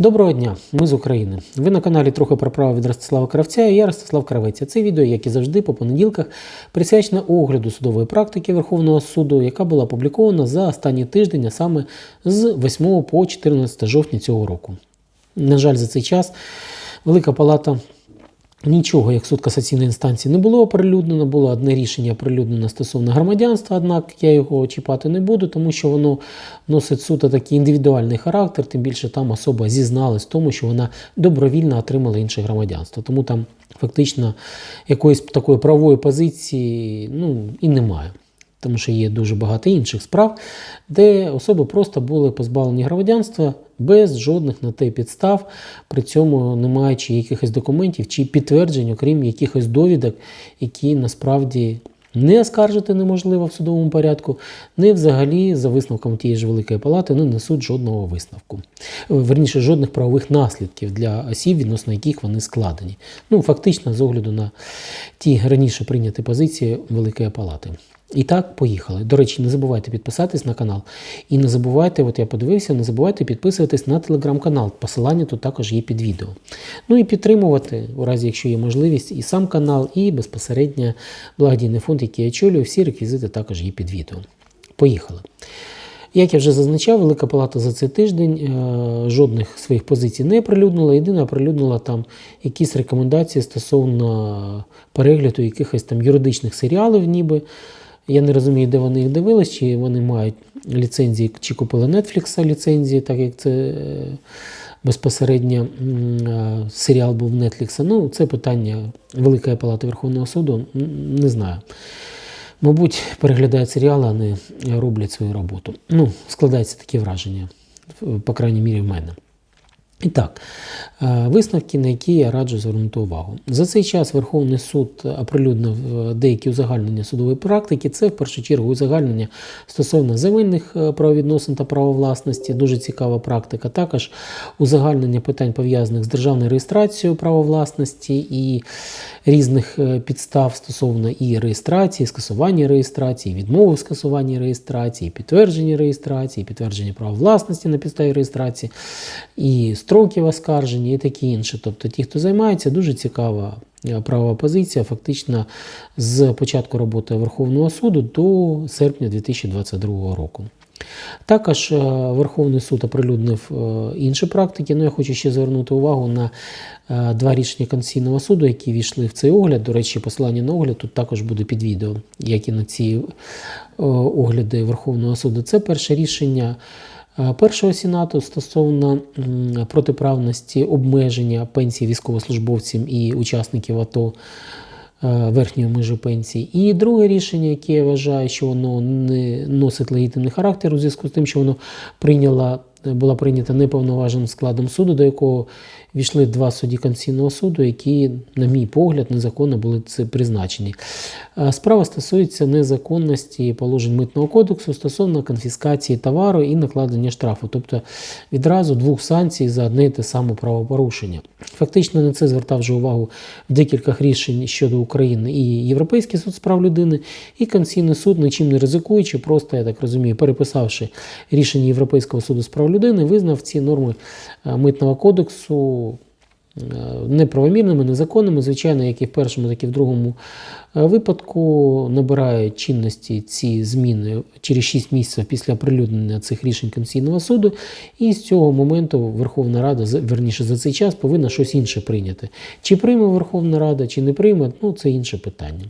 Доброго дня, ми з України. Ви на каналі трохи про право від Ростислава Кравця і я Ростислав Кравець. Це відео, як і завжди, по понеділках, присвячене огляду судової практики Верховного суду, яка була опублікована за останні тиждень, а саме з 8 по 14 жовтня цього року. На жаль, за цей час Велика Палата Нічого, як суд касаційної інстанції, не було оприлюднено. Було одне рішення оприлюднено стосовно громадянства, однак я його чіпати не буду, тому що воно носить суто такий індивідуальний характер, тим більше там особа зізналась в тому, що вона добровільно отримала інше громадянство. Тому там фактично якоїсь такої правової позиції ну, і немає. Тому що є дуже багато інших справ, де особи просто були позбавлені громадянства без жодних на те підстав, при цьому не маючи якихось документів чи підтверджень, окрім якихось довідок, які насправді не оскаржити неможливо в судовому порядку, не взагалі за висновком тієї ж Великої Палати не несуть жодного висновку. Верніше, жодних правових наслідків для осіб, відносно яких вони складені. Ну, фактично, з огляду на ті раніше прийняті позиції Великої Палати. І так, поїхали. До речі, не забувайте підписатись на канал. І не забувайте, от я подивився, не забувайте підписуватись на телеграм-канал. Посилання тут також є під відео. Ну і підтримувати, у разі, якщо є можливість, і сам канал, і безпосередньо благодійний фонд, який я очолюю, всі реквізити також є під відео. Поїхали. Як я вже зазначав, Велика Палата за цей тиждень е, жодних своїх позицій не оприлюднила. Єдине оприлюднила там якісь рекомендації стосовно перегляду якихось там юридичних серіалів, ніби. Я не розумію, де вони їх дивились, чи вони мають ліцензії, чи купили Netflix ліцензії, так як це е, безпосередньо е, серіал був Netflix. Ну, це питання Великої Палати Верховного суду. Не знаю. Мабуть, переглядають серіали, а не роблять свою роботу. Ну, складається таке враження, по крайній мірі, в мене. І так, е, висновки, на які я раджу звернути увагу. За цей час Верховний суд оприлюднив е, деякі узагальнення судової практики. Це в першу чергу узагальнення стосовно земельних е, правовідносин та правовласності, дуже цікава практика. Також узагальнення питань пов'язаних з державною реєстрацією правовласності і різних підстав стосовно і реєстрації, скасування реєстрації, відмови в скасуванні реєстрації, підтвердження реєстрації, підтвердження права власності на підставі реєстрації. і строків оскарження і таке інше. Тобто ті, хто займається, дуже цікава е, правова позиція, фактично з початку роботи Верховного суду до серпня 2022 року. Також е, Верховний суд оприлюднив е, інші практики, але я хочу ще звернути увагу на два рішення Конституційного суду, які війшли в цей огляд. До речі, посилання на огляд тут також буде під відео, як і на ці огляди Верховного суду. Це перше рішення. Першого сенату стосовно протиправності обмеження пенсій військовослужбовцям і учасників АТО верхньої межі пенсії. І друге рішення, яке я вважаю, що воно не носить легітимний характер у зв'язку з тим, що воно прийняло, була прийнята неповноваженим складом суду, до якого війшли два судді Конституційного суду, які, на мій погляд, незаконно були це призначені. Справа стосується незаконності положень митного кодексу стосовно конфіскації товару і накладення штрафу, тобто відразу двох санкцій за одне і те саме правопорушення. Фактично на це звертав вже увагу в декількох рішень щодо України і Європейський суд з прав людини, і Конституційний суд, нічим не ризикуючи, просто я так розумію, переписавши рішення Європейського суду з прав людини, визнав ці норми митного кодексу. Неправомірними, незаконними, звичайно, як і в першому, так і в другому випадку набирають чинності ці зміни через 6 місяців після оприлюднення цих рішень Конституційного суду, і з цього моменту Верховна Рада, верніше за цей час, повинна щось інше прийняти. Чи прийме Верховна Рада, чи не прийме, ну це інше питання.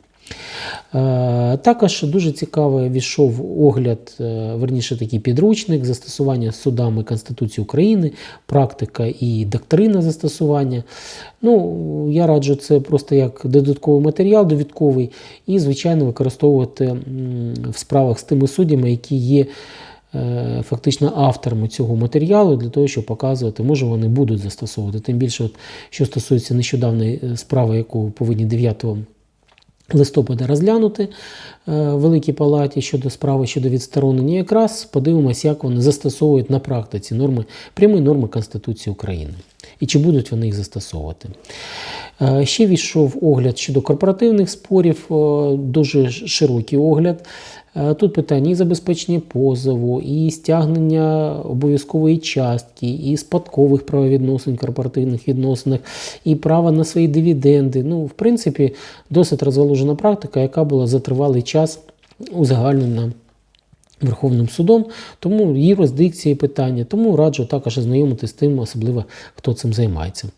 Також дуже цікавий війшов огляд, верніше такий підручник застосування судами Конституції України, практика і доктрина застосування. Ну, Я раджу це просто як додатковий матеріал, довідковий, і, звичайно, використовувати в справах з тими суддями, які є. Фактично авторами цього матеріалу для того, щоб показувати, може вони будуть застосовувати. Тим більше, от, що стосується нещодавної справи, яку повинні 9 листопада розглянути е, в Великій Палаті щодо справи щодо відсторонення, якраз подивимося, як вони застосовують на практиці норми, прямі норми Конституції України. І чи будуть вони їх застосовувати. Е, Ще війшов огляд щодо корпоративних спорів, е, дуже широкий огляд. Е, Тут питання і забезпечення позову, і стягнення обов'язкової частки, і спадкових правовідносин, корпоративних відносинах, і права на свої дивіденди. Ну, в принципі, досить розгалужена практика, яка була за тривалий час узагальнена. Верховним судом, тому є роздикції питання, тому раджу також ознайомитися з тим, особливо хто цим займається.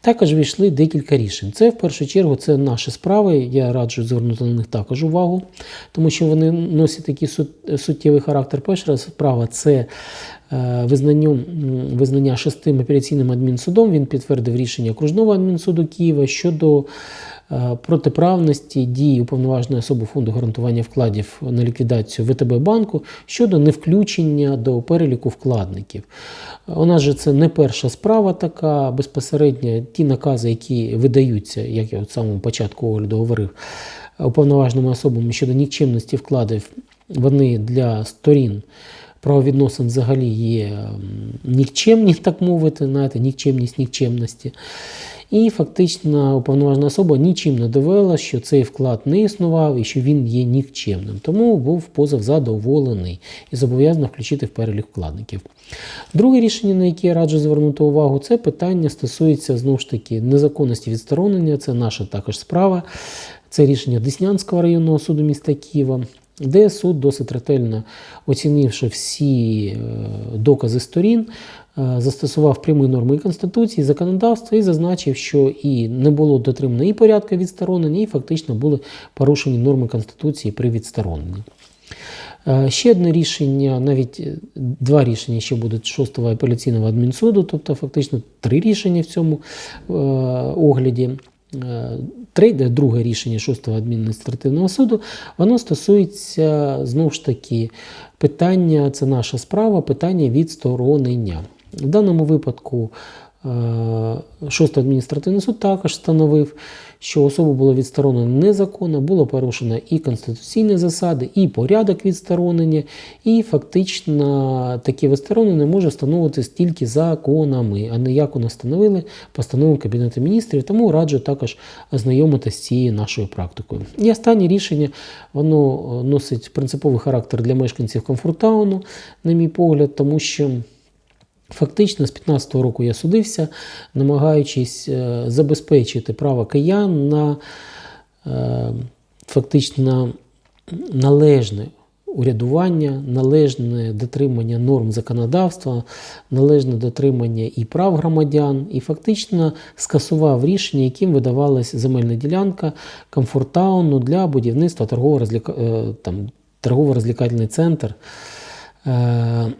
Також війшли декілька рішень. Це в першу чергу це наші справи. Я раджу звернути на них також увагу, тому що вони носять такий сут- суттєвий характер. Перша справа це е, визнанню, визнання шестим апеляційним адмінсудом. Він підтвердив рішення окружного адмінсуду Києва щодо протиправності дій уповноваженої особи фонду гарантування вкладів на ліквідацію ВТБ банку щодо невключення до переліку вкладників. У нас же це не перша справа така. Безпосередньо ті накази, які видаються, як я от самому початку огляду говорив, уповноваженими особами щодо нікчемності вкладів, вони для сторін. Правовідносин взагалі є нікчемні, так мовити, знаєте, нікчемність нікчемності. І фактично уповноважена особа нічим не довела, що цей вклад не існував і що він є нікчемним. Тому був позов задоволений і зобов'язано включити в перелік вкладників. Друге рішення, на яке я раджу звернути увагу, це питання стосується знову ж таки незаконності відсторонення. Це наша також справа. Це рішення Деснянського районного суду міста Києва. Де суд досить ретельно оцінивши всі е, докази сторін, е, застосував прямі норми Конституції, законодавства і зазначив, що і не було дотримано і порядку відсторонення, і фактично були порушені норми Конституції при відстороненні. Е, Ще одне рішення, навіть два рішення ще будуть шостого апеляційного адмінсуду, тобто фактично три рішення в цьому огляді. Е, друге рішення шостого адміністративного суду, воно стосується знову ж таки питання, це наша справа, питання відсторонення. В даному випадку е, шостий адміністративний суд також встановив, що особу було відсторонено незаконно, було порушено і конституційні засади, і порядок відсторонення, і фактично таке відсторонення може встановлюватися тільки законами, а не як у нас встановили постанову Кабінету міністрів. Тому раджу також ознайомитися з цією нашою практикою. І останнє рішення воно е, носить принциповий характер для мешканців комфортауну, на мій погляд, тому що. Фактично, з 15-го року я судився, намагаючись е, забезпечити право киян на е, фактично належне урядування, належне дотримання норм законодавства, належне дотримання і прав громадян, і фактично скасував рішення, яким видавалася земельна ділянка комфортауну для будівництва торгово-розліка- е, центр. Е,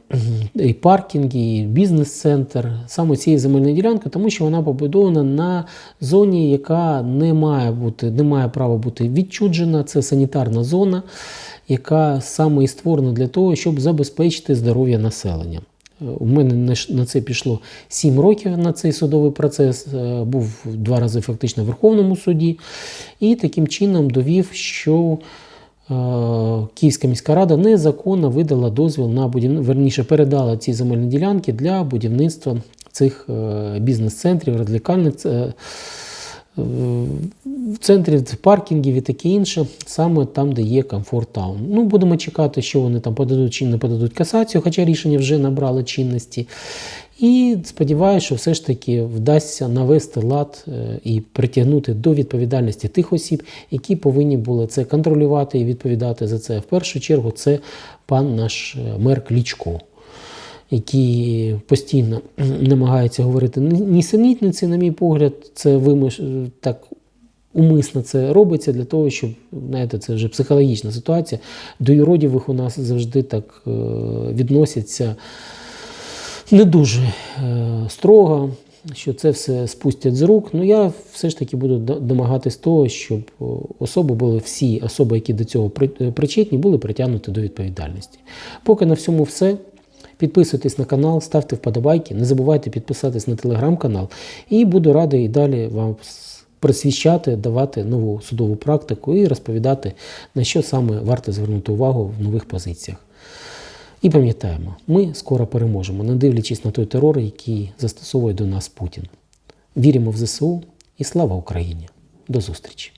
і паркінги, і бізнес-центр саме цієї земельної ділянки, тому що вона побудована на зоні, яка не має бути, не має права бути відчуджена. Це санітарна зона, яка саме і створена для того, щоб забезпечити здоров'я населення. Е, У мене на це пішло 7 років на цей судовий процес. Е, Був два рази фактично в Верховному суді, і таким чином довів, що Київська міська рада незаконно видала дозвіл на будівництво, верніше передала ці земельні ділянки для будівництва цих е, бізнес-центрів, радикальних е, е, центрів, паркінгів і таке інше, саме там, де є комфорт таун. Ну, будемо чекати, що вони там подадуть чи не подадуть касацію, хоча рішення вже набрало чинності. І сподіваюся, що все ж таки вдасться навести лад е, і притягнути до відповідальності тих осіб, які повинні були це контролювати і відповідати за це. В першу чергу це пан наш е, мер Клічко, який постійно намагається говорити нісенітниці, на мій погляд, це вимиш так. Умисно це робиться для того, щоб знаєте, це вже психологічна ситуація. До юродівих у нас завжди так е, відносяться не дуже е, строго, що це все спустять з рук. Ну я все ж таки буду до- домагатись того, щоб особи були всі особи, які до цього е, причетні, були притягнуті до відповідальності. Поки на всьому все. Підписуйтесь на канал, ставте вподобайки, не забувайте підписатись на телеграм-канал. І буду радий і далі вам просвіщати, давати нову судову практику і розповідати, на що саме варто звернути увагу в нових позиціях. І пам'ятаємо, ми скоро переможемо, не дивлячись на той терор, який застосовує до нас Путін. Віримо в ЗСУ і слава Україні! До зустрічі!